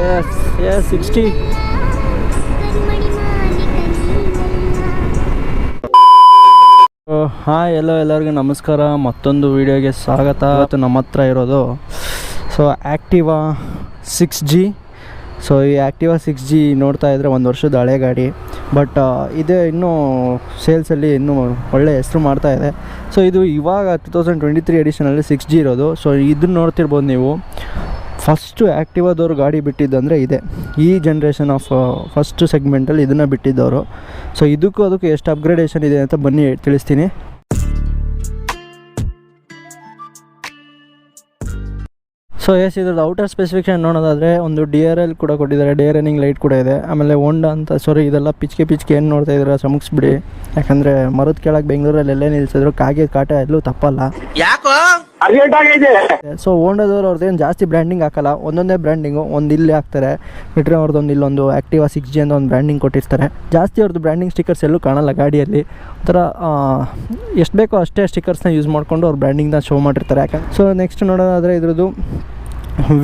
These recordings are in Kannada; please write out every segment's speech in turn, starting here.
ಎಸ್ ಎಸ್ ಸಿಕ್ಸ್ಟಿ ಹಾಯ್, ಎಲ್ಲೋ ಎಲ್ಲರಿಗೂ ನಮಸ್ಕಾರ. ಮತ್ತೊಂದು ವಿಡಿಯೋಗೆ ಸ್ವಾಗತ. ಇವತ್ತು ನಮ್ಮ ಹತ್ರ ಇರೋದು, so Activa six G so, ಈ ಆ್ಯಕ್ಟಿವಾ ಸಿಕ್ಸ್ ಜಿ ನೋಡ್ತಾ ಇದ್ದರೆ ಒಂದು ವರ್ಷದ ಹಳೆ ಗಾಡಿ. ಬಟ್ ಇದು ಇನ್ನೂ ಸೇಲ್ಸಲ್ಲಿ ಇನ್ನೂ ಒಳ್ಳೆ ಹೆಸರು ಮಾಡ್ತಾ ಇದೆ. ಸೊ ಇದು ಇವಾಗ ಟು ತೌಸಂಡ್ ಟ್ವೆಂಟಿ ತ್ರೀ ಎಡಿಷನಲ್ಲಿ ಸಿಕ್ಸ್ ಜಿ ಇರೋದು. ಸೊ ಇದನ್ನು ನೋಡ್ತಿರ್ಬೋದು ನೀವು. ಫಸ್ಟು ಆ್ಯಕ್ಟಿವಾದವ್ರು ಗಾಡಿ ಬಿಟ್ಟಿದ್ದಂದರೆ ಇದೆ. ಈ ಜನ್ರೇಷನ್ ಆಫ್ ಫಸ್ಟ್ ಸೆಗ್ಮೆಂಟಲ್ಲಿ ಇದನ್ನು ಬಿಟ್ಟಿದ್ದವರು. ಸೊ ಇದಕ್ಕೂ ಅದಕ್ಕೂ ಎಷ್ಟು ಅಪ್ಗ್ರೇಡೇಷನ್ ಇದೆ ಅಂತ ಬನ್ನಿ, ತಿಳಿಸ್ತೀನಿ. ಸೊ ಎಸ್ ಇದ್ರದ್ದು ಔಟರ್ ಸ್ಪೆಸಿಫಿಕೇಶನ್ ನೋಡೋದಾದರೆ ಒಂದು ಡಿ ಆರ್ ಎಲ್ ಕೂಡ ಕೊಟ್ಟಿದ್ದಾರೆ. ಡಿ ರನ್ನಿಂಗ್ ಲೈಟ್ ಕೂಡ ಇದೆ. ಆಮೇಲೆ ಹೋಂಡಾ ಅಂತ ಸಾರಿ ಇದೆಲ್ಲ ಪಿಚ್ಕೆ ಪಿಚ್ಕೆ ಏನು ನೋಡ್ತಾ ಇದ್ದೀರಾ, ಸಮುಗಿಸ್ಬಿಡಿ. ಯಾಕಂದರೆ ಮರದ ಕೆಳಗೆ ಬೆಂಗಳೂರಲ್ಲಿ ಎಲ್ಲೇ ನಿಲ್ಸಿದ್ರು, ಕಾಗೆ ಕಾಟ ಎಲ್ಲೂ ತಪ್ಪಲ್ಲ. ಸೊ ಓಂಡಾದವ್ರು ಅವ್ರದ್ದು ಏನು ಜಾಸ್ತಿ ಬ್ರ್ಯಾಂಡಿಂಗ್ ಹಾಕಲ್ಲ. ಒಂದೊಂದೇ ಬ್ರ್ಯಾಂಡಿಂಗು ಒಂದು ಇಲ್ಲಿ ಹಾಕ್ತಾರೆ. ಬಿಟ್ಟರೆ ಅವ್ರದ್ದೊಂದು ಇಲ್ಲೊಂದು ಆ್ಯಕ್ಟಿವಾ ಸಿಕ್ಸ್ ಜಿ ಅಂತ ಒಂದು ಬ್ರ್ಯಾಂಡಿಂಗ್ ಕೊಟ್ಟಿರ್ತಾರೆ. ಜಾಸ್ತಿ ಅವ್ರದ್ದು ಬ್ರ್ಯಾಂಡಿಂಗ್ ಸ್ಟಿಕ್ಕರ್ಸ್ ಎಲ್ಲೂ ಕಾಣಲ್ಲ ಗಾಡಿಯಲ್ಲಿ. ಒಂಥರ ಎಷ್ಟು ಬೇಕೋ ಅಷ್ಟೇ ಸ್ಟಿಕರ್ಸ್ನ ಯೂಸ್ ಮಾಡಿಕೊಂಡು ಅವ್ರು ಬ್ರ್ಯಾಂಡಿಂಗ್ನ ಶೋ ಮಾಡಿರ್ತಾರೆ ಯಾಕೆ? ಸೊ ನೆಕ್ಸ್ಟ್ ನೋಡೋದಾದರೆ ಇದ್ರದ್ದು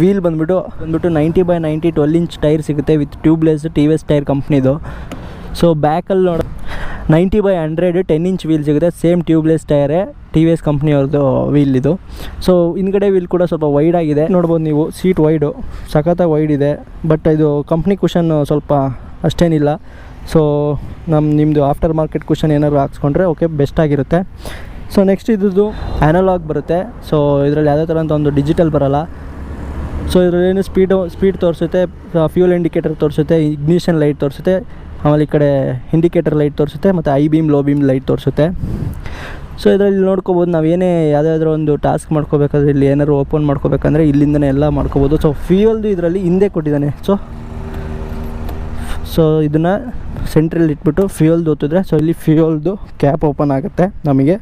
ವೀಲ್ ಬಂದುಬಿಟ್ಟು ಬಂದುಬಿಟ್ಟು ninety by ninety twelve inch tyre ಸಿಗುತ್ತೆ with tubeless T V S tyre ಕಂಪ್ನಿದು ಸೊ ಬ್ಯಾಕಲ್ಲಿ ನೋಡ ninety by hundred ten inch wheel ಸಿಗುತ್ತೆ. ಸೇಮ್ ಟ್ಯೂಬ್ಲೆಸ್ ಟೈರೇ ಟಿ ವಿ ಎಸ್ ಕಂಪ್ನಿಯವ್ರದ್ದು ವೀಲ್ ಇದು. ಸೊ ಹಿಂದ್ಗಡೆ ವೀಲ್ ಕೂಡ ಸ್ವಲ್ಪ ವೈಡ್ ಆಗಿದೆ. ನೋಡ್ಬೋದು ನೀವು ಸೀಟ್ ವೈಡು ಸಖತ್ತಾಗಿ ವೈಡ್ ಇದೆ. ಬಟ್ ಇದು ಕಂಪ್ನಿ ಕುಷನ್ ಸ್ವಲ್ಪ ಅಷ್ಟೇನಿಲ್ಲ. ಸೊ ನಮ್ಮ ನಿಮ್ಮದು ಆಫ್ಟರ್ ಮಾರ್ಕೆಟ್ ಕುಷನ್ ಏನಾದರೂ ಹಾಕ್ಸ್ಕೊಂಡ್ರೆ ಓಕೆ ಬೆಸ್ಟ್ ಆಗಿರುತ್ತೆ. ಸೊ ನೆಕ್ಸ್ಟ್ ಇದ್ರದ್ದು ಆ್ಯನಲಾಗ್ ಬರುತ್ತೆ. ಸೊ ಇದರಲ್ಲಿ ಯಾವುದೇ ಥರ ಅಂತ ಒಂದು ಡಿಜಿಟಲ್ ಬರಲ್ಲ. ಸೊ ಇದರಲ್ಲೇನು ಸ್ಪೀಡು ಸ್ಪೀಡ್ ತೋರಿಸುತ್ತೆ ಫ್ಯೂಲ್ ಇಂಡಿಕೇಟರ್ ತೋರಿಸುತ್ತೆ ಇಗ್ನಿಷನ್ ಲೈಟ್ ತೋರಿಸುತ್ತೆ. ಆಮೇಲೆ ಈ ಕಡೆ ಇಂಡಿಕೇಟರ್ ಲೈಟ್ ತೋರಿಸುತ್ತೆ ಮತ್ತು high beam low beam light ತೋರಿಸುತ್ತೆ. ಸೊ ಇದರಲ್ಲಿ ನೋಡ್ಕೋಬೋದು, ನಾವು ಏನೇ ಯಾವುದಾದ್ರೂ ಒಂದು ಟಾಸ್ಕ್ ಮಾಡ್ಕೋಬೇಕಾದ್ರೆ, ಇಲ್ಲಿ ಏನಾದರೂ ಓಪನ್ ಮಾಡ್ಕೋಬೇಕಂದ್ರೆ ಇಲ್ಲಿಂದನೇ ಎಲ್ಲ ಮಾಡ್ಕೋಬೋದು. ಸೊ ಫ್ಯೂಯಲ್ದು ಇದರಲ್ಲಿ ಹಿಂದೆ ಕೊಟ್ಟಿದ್ದಾನೆ. ಸೊ ಸೊ ಇದನ್ನು ಸೆಂಟ್ರಲ್ಲಿ ಇಟ್ಬಿಟ್ಟು ಫ್ಯೂಯಲ್ದು ಒತ್ತಿದ್ರೆ ಸೊ ಇಲ್ಲಿ ಫ್ಯೂಯಲ್ದು ಕ್ಯಾಪ್ ಓಪನ್ ಆಗುತ್ತೆ ನಮಗೆ.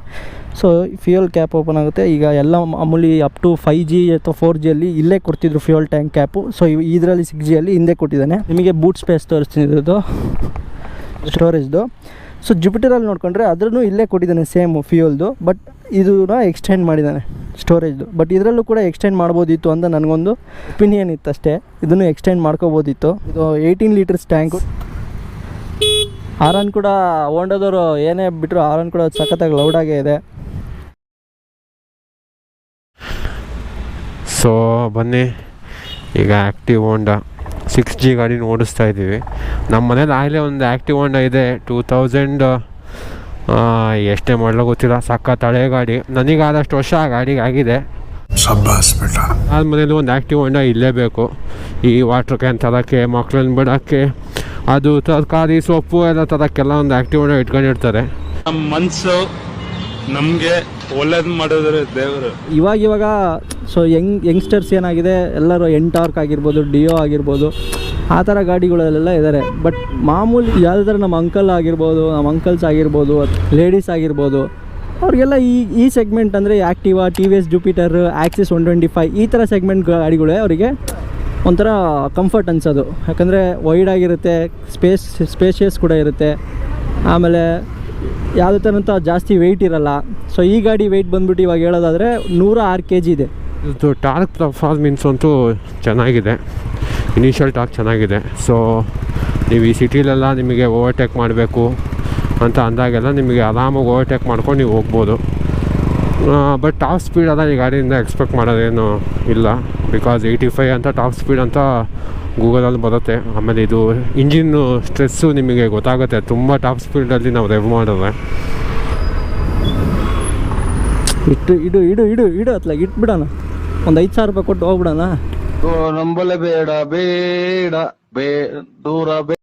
ಸೊ ಫ್ಯೂಯಲ್ ಕ್ಯಾಪ್ ಓಪನ್ ಆಗುತ್ತೆ. ಈಗ ಎಲ್ಲ ಮಾಮೂಲಿ ಅಪ್ ಟು ಫೈ ಜಿ ಅಥವಾ ಫೋರ್ ಜಿಯಲ್ಲಿ ಇಲ್ಲೇ ಕೊಡ್ತಿದ್ರು ಫ್ಯೂಯಲ್ ಟ್ಯಾಂಕ್ ಕ್ಯಾಪು ಸೊ ಇದರಲ್ಲಿ ಸಿಕ್ಸ್ ಜಿಯಲ್ಲಿ ಹಿಂದೆ ಕೊಟ್ಟಿದ್ದಾನೆ. ನಿಮಗೆ ಬೂಟ್ ಸ್ಪೇಸ್ ತೋರಿಸ್ತೀನಿ ಇದ್ರದ್ದು. ಸ್ಟೋರೇಜ್ದು ಸೊ ಜುಪಿಟರಲ್ಲಿ ನೋಡ್ಕೊಂಡ್ರೆ ಅದ್ರೂ ಇಲ್ಲೇ ಕೊಟ್ಟಿದ್ದಾನೆ ಸೇಮ್ ಫ್ಯೂಯಲ್ದು ಬಟ್ ಇದನ್ನ ಎಕ್ಸ್ಟೆಂಡ್ ಮಾಡಿದ್ದಾನೆ ಸ್ಟೋರೇಜ್ದು ಬಟ್ ಇದರಲ್ಲೂ ಕೂಡ ಎಕ್ಸ್ಟೆಂಡ್ ಮಾಡ್ಬೋದಿತ್ತು ಅಂತ ನನಗೊಂದು ಒಪಿನಿಯನ್ ಇತ್ತು ಅಷ್ಟೇ. ಇದನ್ನು ಎಕ್ಸ್ಟೆಂಡ್ ಮಾಡ್ಕೋಬೋದಿತ್ತು. ಇದು ಏಯ್ಟೀನ್ ಲೀಟರ್ಸ್ ಟ್ಯಾಂಕು ಆರನ್ ಕೂಡ ಓಂಡೋದವರು ಏನೇ ಬಿಟ್ಟರು ಆರನ್ ಕೂಡ ಸಖತ್ತಾಗಿ ಲೌಡಾಗೇ ಇದೆ. ಸೊ ಬನ್ನಿ, ಈಗ ಆ್ಯಕ್ಟಿವ್ ಹೋಂಡಾ ಸಿಕ್ಸ್ ಜಿ ಗಾಡಿನ ಓಡಿಸ್ತಾ ಇದ್ದೀವಿ. ನಮ್ಮ ಮನೇಲಿ ಆಗಲೇ ಒಂದು ಆ್ಯಕ್ಟಿವ್ ಒಂಡ ಇದೆ ಟೂ ತೌಸಂಡ್ ಎಷ್ಟೇ ಮಾಡಲೋ ಗೊತ್ತಿಲ್ಲ ಸಕ್ಕ ತಳೆ ಗಾಡಿ. ನನಗಾದಷ್ಟು ವರ್ಷ ಆ ಗಾಡಿಗೆ ಆಗಿದೆ. ಅದ ಮನೇಲಿ ಒಂದು ಆ್ಯಕ್ಟಿವ್ ಒಂಡ ಇಲ್ಲೇಬೇಕು. ಈ ವಾಟ್ರ್ ಕ್ಯಾನ್ ತರೋಕ್ಕೆ ಮಕ್ಳನ್ನ ಬಿಡೋಕ್ಕೆ ಅದು ತರಕಾರಿ ಸೊಪ್ಪು ಎಲ್ಲ ತರೋಕ್ಕೆಲ್ಲ ಒಂದು ಆ್ಯಕ್ಟಿವ್ ಒಂಡ ಇಟ್ಕೊಂಡಿರ್ತಾರೆ. ನಮ್ಮ ಮನಸ್ಸು ನಮಗೆ ಒಳ್ಳೇದ್ ಮಾಡಿದ್ರೆ ದೇವರು. ಇವಾಗ ಇವಾಗ ಸೊ ಯಂಗ್, ಯಂಗ್ಸ್ಟರ್ಸ್ ಏನಾಗಿದೆ, ಎಲ್ಲರೂ ಎಂಟಾರ್ಕ್ ಆಗಿರ್ಬೋದು ಡಿಯೋ ಆಗಿರ್ಬೋದು, ಆ ಥರ ಗಾಡಿಗಳಲ್ಲೆಲ್ಲ ಇದ್ದಾರೆ ಬಟ್ ಮಾಮೂಲಿ ಯಾವ್ದಾದ್ರೂ ನಮ್ಮ ಅಂಕಲ್ ಆಗಿರ್ಬೋದು, ನಮ್ಮ ಅಂಕಲ್ಸ್ ಆಗಿರ್ಬೋದು ಲೇಡೀಸ್ ಆಗಿರ್ಬೋದು, ಅವ್ರಿಗೆಲ್ಲ ಈ ಈ ಸೆಗ್ಮೆಂಟ್ ಅಂದರೆ Activa T V S Jupiter Access one twenty five ಈ ಥರ ಸೆಗ್ಮೆಂಟ್ ಗಾಡಿಗಳೇ ಅವರಿಗೆ ಒಂಥರ ಕಂಫರ್ಟ್ ಅನ್ಸೋದು. ಯಾಕಂದರೆ ವೈಡ್ ಆಗಿರುತ್ತೆ ಸ್ಪೇಸ್ ಸ್ಪೇಷಿಯಸ್ ಕೂಡ ಇರುತ್ತೆ. ಆಮೇಲೆ ಯಾವುದೇ ಥರಂತ ಜಾಸ್ತಿ ವೆಯ್ಟ್ ಇರಲ್ಲ. ಸೊ ಈ ಗಾಡಿ ವೆಯ್ಟ್ ಬಂದ್ಬಿಟ್ಟು ಇವಾಗ ಹೇಳೋದಾದರೆ ನೂರ ಆರು ಕೆ ಜಿ ಇದೆ. ಇದು ಟಾರ್ಕ್ ಪರ್ಫಾರ್ಮೆನ್ಸ್ ಅಂತೂ ಚೆನ್ನಾಗಿದೆ. ಇನಿಷಿಯಲ್ ಟಾರ್ಕ್ ಚೆನ್ನಾಗಿದೆ. ಸೊ ನೀವು ಈ ಸಿಟಿಲೆಲ್ಲ ನಿಮಗೆ ಓವರ್ಟೇಕ್ ಮಾಡಬೇಕು ಅಂತ ಅಂದಾಗೆಲ್ಲ ನಿಮಗೆ ಆರಾಮಾಗಿ ಓವರ್ಟೇಕ್ ಮಾಡ್ಕೊಂಡು ನೀವು ಹೋಗ್ಬೋದು. ಬಟ್ ಟಾಪ್ ಸ್ಪೀಡ್ ಅದ ಈ ಗಾಡಿಯಿಂದ ಎಕ್ಸ್ಪೆಕ್ಟ್ ಮಾಡೋದೇನು ಇಲ್ಲ. ಬಿಕಾಸ್ ಏಯ್ಟಿ ಫೈವ್ ಅಂತ ಟಾಪ್ ಸ್ಪೀಡ್ ಅಂತ ಗೂಗಲಲ್ಲಿ ಬರುತ್ತೆ. ಆಮೇಲೆ ಇದು ಇಂಜಿನ್ನು ಸ್ಟ್ರೆಸ್ಸು ನಿಮಗೆ ಗೊತ್ತಾಗುತ್ತೆ. ತುಂಬ ಟಾಪ್ ಸ್ಪೀಡಲ್ಲಿ ನಾವು ರೆವ್ ಮಾಡಿದ್ರೆ ಇಟ್ಟು ಇಡು ಇಡು ಇಡು ಇಡು ಅತ್ಲ ಇಟ್ಬಿಡೋಣ. ಒಂದು ಐದು ಸಾವಿರ ರೂಪಾಯಿ ಕೊಟ್ಟು ಹೋಗ್ಬಿಡೋಣ. ನಂಬಲೆ ಬೇಡ ಬೇಡ ಬೇ ದೂರ ಬೇ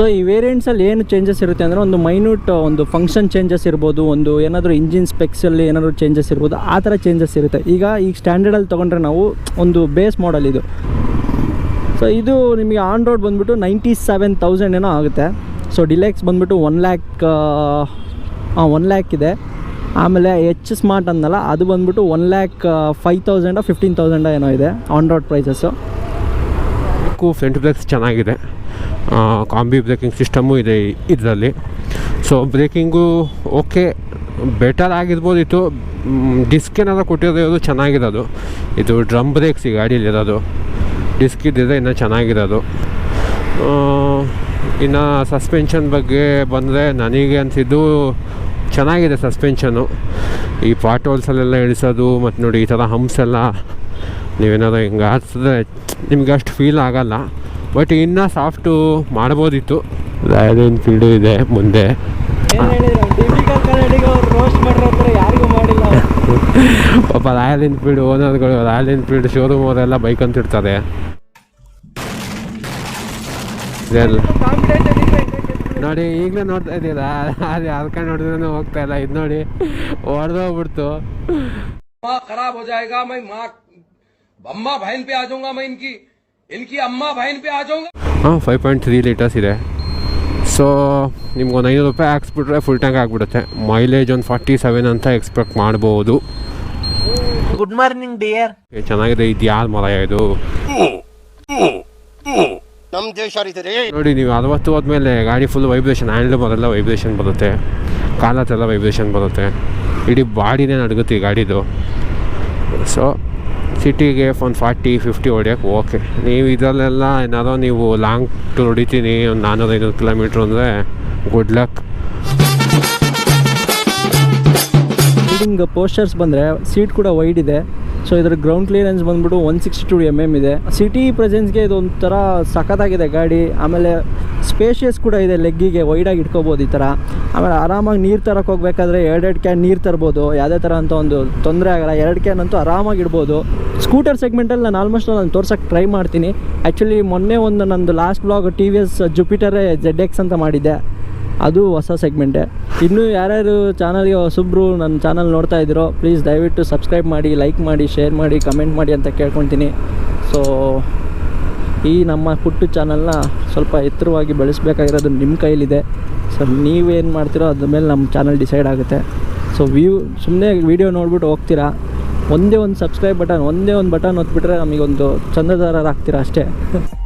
ಸೊ ಈ ವೇರಿಯಂಟ್ಸಲ್ಲಿ ಏನು ಚೇಂಜಸ್ ಇರುತ್ತೆ ಅಂದರೆ ಒಂದು ಮೈನ್ಯೂಟ್ ಒಂದು ಫಂಕ್ಷನ್ ಚೇಂಜಸ್ ಇರ್ಬೋದು, ಒಂದು ಏನಾದರೂ ಇಂಜಿನ್ ಸ್ಪೆಕ್ಸಲ್ಲಿ ಏನಾದರೂ ಚೇಂಜಸ್ ಇರ್ಬೋದು, ಆ ಥರ ಚೇಂಜಸ್ ಇರುತ್ತೆ. ಈಗ ಈಗ ಸ್ಟ್ಯಾಂಡರ್ಡಲ್ಲಿ ತೊಗೊಂಡ್ರೆ ನಾವು ಒಂದು ಬೇಸ್ ಮಾಡಲ್ ಇದು. ಸೊ ಇದು ನಿಮಗೆ ಆನ್ ರೋಡ್ ಬಂದುಬಿಟ್ಟು ನೈಂಟಿ ಸೆವೆನ್ ತೌಸಂಡ್ ಏನೋ ಆಗುತ್ತೆ. ಸೊ ಡಿಲೆಕ್ಸ್ ಬಂದುಬಿಟ್ಟು ಒನ್ ಲ್ಯಾಕ್ ಒನ್ ಲ್ಯಾಕ್ ಇದೆ. ಆಮೇಲೆ ಎಚ್ ಸ್ಮಾರ್ಟ್ ಅಂದಲ್ಲ ಅದು ಬಂದುಬಿಟ್ಟು one lakh five thousand fifteen thousand ಏನೋ ಇದೆ on road prices front brakes ಚೆನ್ನಾಗಿದೆ. ಕಾಂಬಿ ಬ್ರೇಕಿಂಗ್ ಸಿಸ್ಟಮು ಇದೆ ಇದರಲ್ಲಿ. ಸೊ ಬ್ರೇಕಿಂಗು ಓಕೆ ಬೆಟರ್ ಆಗಿರ್ಬೋದಿತ್ತು. ಡಿಸ್ಕ್ ಏನಾದರೂ ಕೊಟ್ಟಿರೋದು ಚೆನ್ನಾಗಿರೋದು ಇದು ಡ್ರಮ್ ಬ್ರೇಕ್ಸ್ ಈ ಗಾಡೀಲಿರೋದು ಡಿಸ್ಕ್ ಇದ್ದಿದ್ರೆ ಇನ್ನೂ ಚೆನ್ನಾಗಿರೋದು ಇನ್ನು ಸಸ್ಪೆನ್ಷನ್ ಬಗ್ಗೆ ಬಂದರೆ ನನಗೆ ಅನಿಸಿದ್ದು ಚೆನ್ನಾಗಿದೆ ಸಸ್ಪೆನ್ಷನು ಈ ಪಾಟ್ ಹೋಲ್ಸಲ್ಲೆಲ್ಲ ಇಳಿಸೋದು, ಮತ್ತು ನೋಡಿ ಈ ಥರ ಹಂಪ್ಸ್ ಎಲ್ಲ ನೀವೇನಾದ್ರು ಹಿಂಗೆ ಹಾಕ್ಸಿದ್ರೆ ನಿಮ್ಗೆ ಅಷ್ಟು ಫೀಲ್ ಆಗಲ್ಲ. ಬಟ್ ಇನ್ನೂ ಸಾಫ್ಟು ಮಾಡ್ಬೋದಿತ್ತು ರಾಯಲ್ ಎನ್ಫೀಲ್ಡು ಇದೆ ಮುಂದೆ ರೋಸ್ಟ್ ಮಾಡಿರೋ ಹತ್ರ ಯಾರಿಗೂ ಮಾಡಿಲ್ಲ ಪಾಪ ರಾಯಲ್ ಎನ್ಫೀಲ್ಡ್ ಓನರ್ಗಳು ರಾಯಲ್ ಎನ್ಫೀಲ್ಡ್ ಶೋರೂಮ್ ಅವರೆಲ್ಲ ಬೈಕ್ ಅಂತ ಇರ್ತಾರೆ ಇದೆಲ್ಲ ನೋಡಿ ಈಗಲೇ ನೋಡ್ತಾ ಇದ್ದೀರಾ ಅದು ಯಾರ್ಕೊಂಡು ನೋಡಿದ್ರೆ ಹೋಗ್ತಾ ಇಲ್ಲ ಇದು ನೋಡಿ ಹೊಡೆದೋಗ್ಬಿಡ್ತು माँ खराब हो जाएगा मैं माँ अम्मा बहन पे आ जाऊंगा मैं इनकी ಇನ್ಕಿ ಅಮ್ಮ ಭಾಯಿನ ಪೇ ಆಜೋಂಗ ಹಾಂ ಫೈವ್ ಪಾಯಿಂಟ್ ತ್ರೀ ಲೀಟರ್ಸ್ ಇದೆ ಸೊ ನಿಮ್ಗೊಂದು ಐನೂರು ರೂಪಾಯಿ ಹಾಕ್ಸ್ಬಿಟ್ರೆ ಫುಲ್ ಟ್ಯಾಂಕ್ ಆಗಿಬಿಡುತ್ತೆ ಮೈಲೇಜ್ ಒಂದು ಫಾರ್ಟಿ ಸೆವೆನ್ ಅಂತ ಎಕ್ಸ್ಪೆಕ್ಟ್ ಮಾಡ್ಬೋದು ಗುಡ್ ಮಾರ್ನಿಂಗ್ ಡಿಯರ್ ಚೆನ್ನಾಗಿದೆ ಇದು ಯಾರು ಮರ ಇದು ನಮ್ಮ ದೇಶ ನೋಡಿ ನೀವು ಅರವತ್ತು ಹೋದ್ಮೇಲೆ ಗಾಡಿ ಫುಲ್ ವೈಬ್ರೇಷನ್ ಹ್ಯಾಂಡ್ಲ್ ಬರಲ್ಲ ವೈಬ್ರೇಷನ್ ಬರುತ್ತೆ ಕಾಲ ವೈಬ್ರೇಷನ್ ಬರುತ್ತೆ. ಇಡೀ ಬಾಡಿನೇ ನಡಗುತ್ತೆ ಈ ಗಾಡಿದು. ಸೊ ಸಿಟಿಗೆ ಒಂದು ಫಾರ್ಟಿ, ಫಿಫ್ಟಿ ಹೊಡಿಯೋಕ್ಕೆ ಓಕೆ. ನೀವು ಇದರಲ್ಲೆಲ್ಲ ಏನಾದ್ರು ನೀವು ಲಾಂಗ್ ಟೂರ್ ಹೊಡಿತೀನಿ, ಒಂದು ನಾನ್ನೂರು ಐನೂರು ಕಿಲೋಮೀಟ್ರ್ ಅಂದರೆ ಗುಡ್ ಲಕ್ ಪೋಸ್ಟರ್ಸ್ ಬಂದರೆ ಸೀಟ್ ಕೂಡ ವೈಡ್ ಇದೆ. ಸೊ ಇದರ ಗ್ರೌಂಡ್ ಕ್ಲಿಯರೆನ್ಸ್ ಬಂದ್ಬಿಟ್ಟು one sixty two M M ಇದೆ. ಸಿಟಿ ಪ್ರೆಸೆನ್ಸ್ಗೆ ಇದು ಒಂಥರ ಸಖತ್ತಾಗಿದೆ ಗಾಡಿ. ಆಮೇಲೆ ಸ್ಪೇಷಿಯಸ್ ಕೂಡ ಇದೆ ಲೆಗ್ಗಿಗೆ ವೈಡಾಗಿ ಇಟ್ಕೋಬೋದು ಈ ಥರ. ಆಮೇಲೆ ಆರಾಮಾಗಿ ನೀರು ತರಕ್ಕೆ ಹೋಗ್ಬೇಕಾದ್ರೆ ಎರಡೆರಡು ಕ್ಯಾನ್ ನೀರು ತರ್ಬೋದು. ಯಾವುದೇ ಥರ ಅಂತ ಒಂದು ತೊಂದರೆ ಆಗಲ್ಲ. ಎರಡು ಕ್ಯಾನ್ ಅಂತೂ ಆರಾಮಾಗಿ ಇಡ್ಬೋದು. ಸ್ಕೂಟರ್ ಸೆಗ್ಮೆಂಟಲ್ಲಿ ನಾನು ಆಲ್ಮೋಸ್ಟ್ ನಾನು ತೋರ್ಸೋಕ್ಕೆ ಟ್ರೈ ಮಾಡ್ತೀನಿ. ಆ್ಯಕ್ಚುಲಿ ಮೊನ್ನೆ ಒಂದು ನಂದು last blog T V S ಜುಪಿಟರೇ Z X ಅಂತ ಮಾಡಿದ್ದೆ. ಅದು ಹೊಸ ಸೆಗ್ಮೆಂಟೇ ಇನ್ನೂ ಯಾರ್ಯಾರು ಚಾನಲ್ಗೆ ಹೊಸಬ್ರು ನನ್ನ ಚಾನಲ್ ನೋಡ್ತಾ ಇದ್ದೀರೋ ಪ್ಲೀಸ್ ದಯವಿಟ್ಟು ಸಬ್ಸ್ಕ್ರೈಬ್ ಮಾಡಿ ಲೈಕ್ ಮಾಡಿ ಶೇರ್ ಮಾಡಿ ಕಮೆಂಟ್ ಮಾಡಿ ಅಂತ ಕೇಳ್ಕೊತೀನಿ. ಸೊ ಈ ನಮ್ಮ ಪುಟ್ಟು ಚಾನಲ್ನ ಸ್ವಲ್ಪ ಎತ್ತರವಾಗಿ ಬೆಳೆಸಬೇಕಾಗಿರೋದು ನಿಮ್ಮ ಕೈಲಿದೆ. ಸೊ ನೀವೇನು ಮಾಡ್ತೀರೋ ಅದ್ರ ಮೇಲೆ ನಮ್ಮ ಚಾನಲ್ ಡಿಸೈಡ್ ಆಗುತ್ತೆ. ಸೊ ವ್ಯೂ ಸುಮ್ಮನೆ ವೀಡಿಯೋ ನೋಡ್ಬಿಟ್ಟು ಹೋಗ್ತೀರಾ? ಒಂದೇ ಒಂದು ಸಬ್ಸ್ಕ್ರೈಬ್ ಬಟನ್ ಒಂದೇ ಒಂದು ಬಟನ್ ಒತ್ಬಿಟ್ರೆ ನಮಗೊಂದು ಚಂದದಾರರಾಗ್ತೀರಾ ಅಷ್ಟೇ.